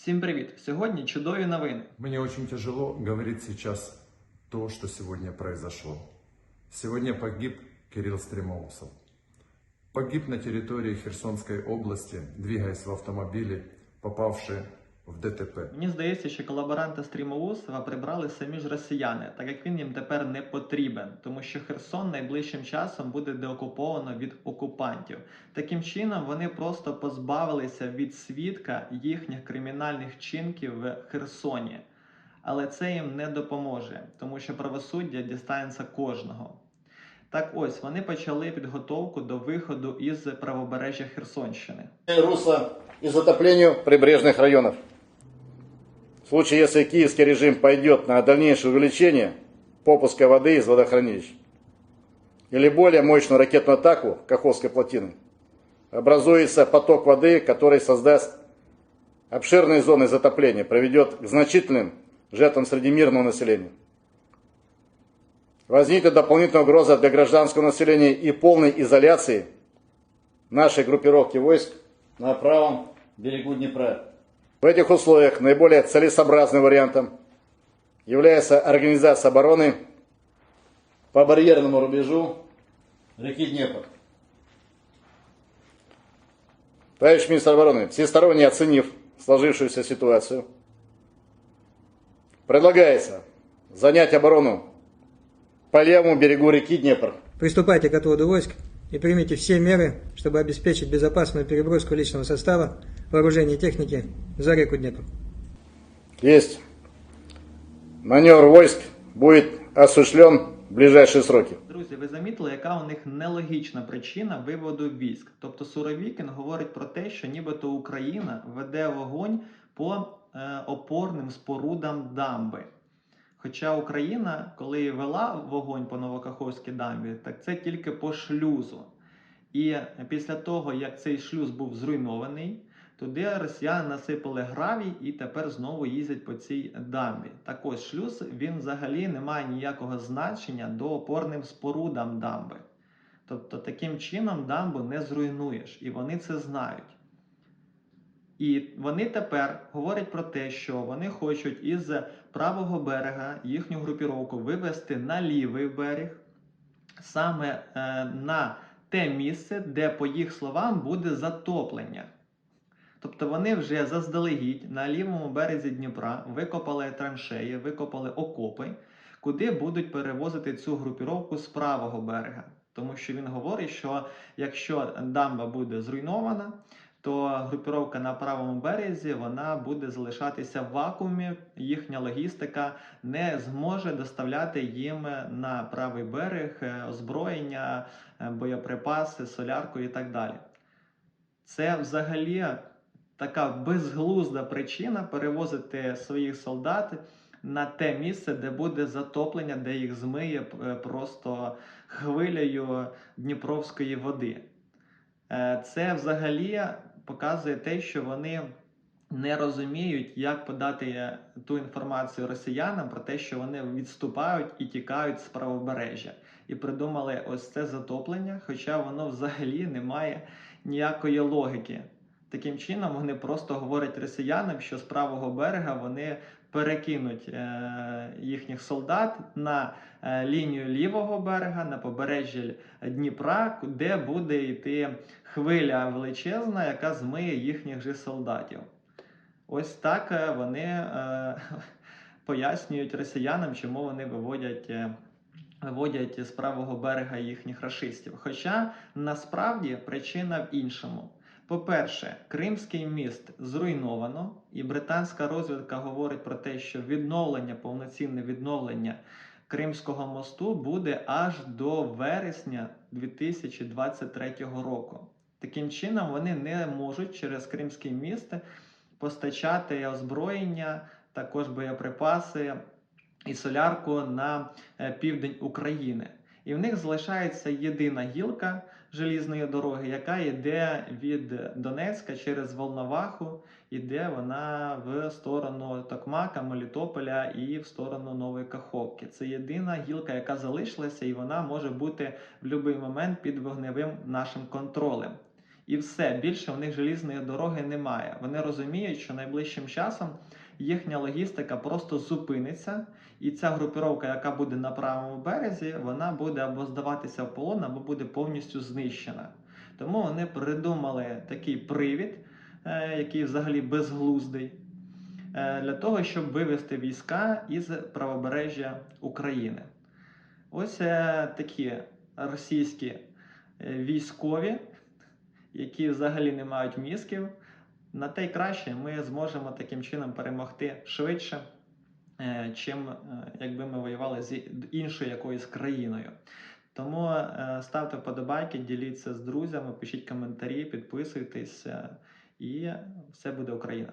Всім привіт! Сьогодні чудові новини. Мне очень тяжело говорить сейчас то, что сегодня произошло. Сегодня погиб Кирилл Стремоусов. Погиб на территории Херсонской области, двигаясь в автомобиле, попавший в ДТП. Мені здається, що колаборанта Стрімоусова прибрали самі ж росіяни, так як він їм тепер не потрібен, тому що Херсон найближчим часом буде деокуповано від окупантів. Таким чином вони просто позбавилися від свідка їхніх кримінальних чинків в Херсоні. Але це їм не допоможе, тому що правосуддя дістанеться кожного. Так ось вони почали підготовку до виходу із правобережжя Херсонщини. русло и затоплению прибрежных районов. В случае, если киевский режим пойдет на дальнейшее увеличение попуска воды из водохранилищ или более мощную ракетную атаку Каховской плотины, образуется поток воды, который создаст обширные зоны затопления, приведет к значительным жертвам среди мирного населения. Возникнет дополнительная угроза для гражданского населения и полной изоляции нашей группировки войск на правом берегу Днепра. В этих условиях наиболее целесообразным вариантом является организация обороны по барьерному рубежу реки Днепр. Товарищ министр обороны, всесторонне оценив сложившуюся ситуацию, предлагается занять оборону по левому берегу реки Днепр. Приступайте к отводу войск и примите все меры, чтобы обеспечить безопасную переброску личного состава, вооружения и техники за реку Днепр. Есть. Маневр войск будет осуществлен в ближайшие сроки. Друзі, ви замітили, яка у них нелогічна причина виводу військ. Тобто Суровікін говорить про те, що нібито Україна веде вогонь по е, опорним спорудам дамби. Хоча Україна, коли вела вогонь по Новокаховській дамбі, так це тільки по шлюзу. І після того, як цей шлюз був зруйнований, туди росіяни насипали гравій і тепер знову їздять по цій дамбі. Так ось шлюз він взагалі не має ніякого значення до опорним спорудам дамби. Тобто таким чином дамбу не зруйнуєш, і вони це знають. І вони тепер говорять про те, що вони хочуть із правого берега їхню групіровку вивести на лівий берег, саме е, на те місце, де, по їх словам, буде затоплення. Тобто вони вже заздалегідь на лівому березі Дніпра викопали траншеї, викопали окопи, куди будуть перевозити цю групіровку з правого берега. Тому що він говорить, що якщо дамба буде зруйнована, то групіровка на правому березі вона буде залишатися в вакуумі. Їхня логістика не зможе доставляти їм на правий берег е, озброєння, е, боєприпаси, солярку і так далі. Це взагалі така безглузда причина перевозити своїх солдат на те місце, де буде затоплення, де їх змиє е, просто хвилею Дніпровської води. Е, Це взагалі показує те, що вони не розуміють, як подати ту інформацію росіянам про те, що вони відступають і тікають з правобережжя. І придумали ось це затоплення, хоча воно взагалі не має ніякої логіки. Таким чином, вони просто говорять росіянам, що з правого берега вони перекинуть е, їхніх солдат на е, лінію лівого берега, на побережжя Дніпра, де буде йти хвиля величезна, яка змиє їхніх же солдатів. Ось так е, вони пояснюють росіянам, чому вони виводять. Виводять з правого берега їхніх рашистів. Хоча насправді причина в іншому. По-перше, Кримський міст зруйновано, і британська розвідка говорить про те, що відновлення, повноцінне відновлення Кримського мосту буде аж до вересня 2023 року. Таким чином, вони не можуть через Кримський міст постачати озброєння, також боєприпаси і солярку на е, південь України. І в них залишається єдина гілка желізної дороги, яка йде від Донецька через Волноваху, іде вона в сторону Токмака, Мелітополя і в сторону Нової Каховки. Це єдина гілка, яка залишилася, і вона може бути в будь-який момент під вогневим нашим контролем. І все більше в них желізної дороги немає. Вони розуміють, що найближчим часом їхня логістика просто зупиниться, і ця групіровка, яка буде на правому березі, вона буде або здаватися в полон, або буде повністю знищена. Тому вони придумали такий привід, е, який взагалі безглуздий, е, для того, щоб вивести війська із правобережжя України. Ось е, такі російські військові, які взагалі не мають мізків. На те й краще ми зможемо таким чином перемогти швидше, е, чим е, якби ми воювали з іншою якоюсь країною. Тому е, ставте вподобайки, діліться з друзями, пишіть коментарі, підписуйтесь, і все буде Україна.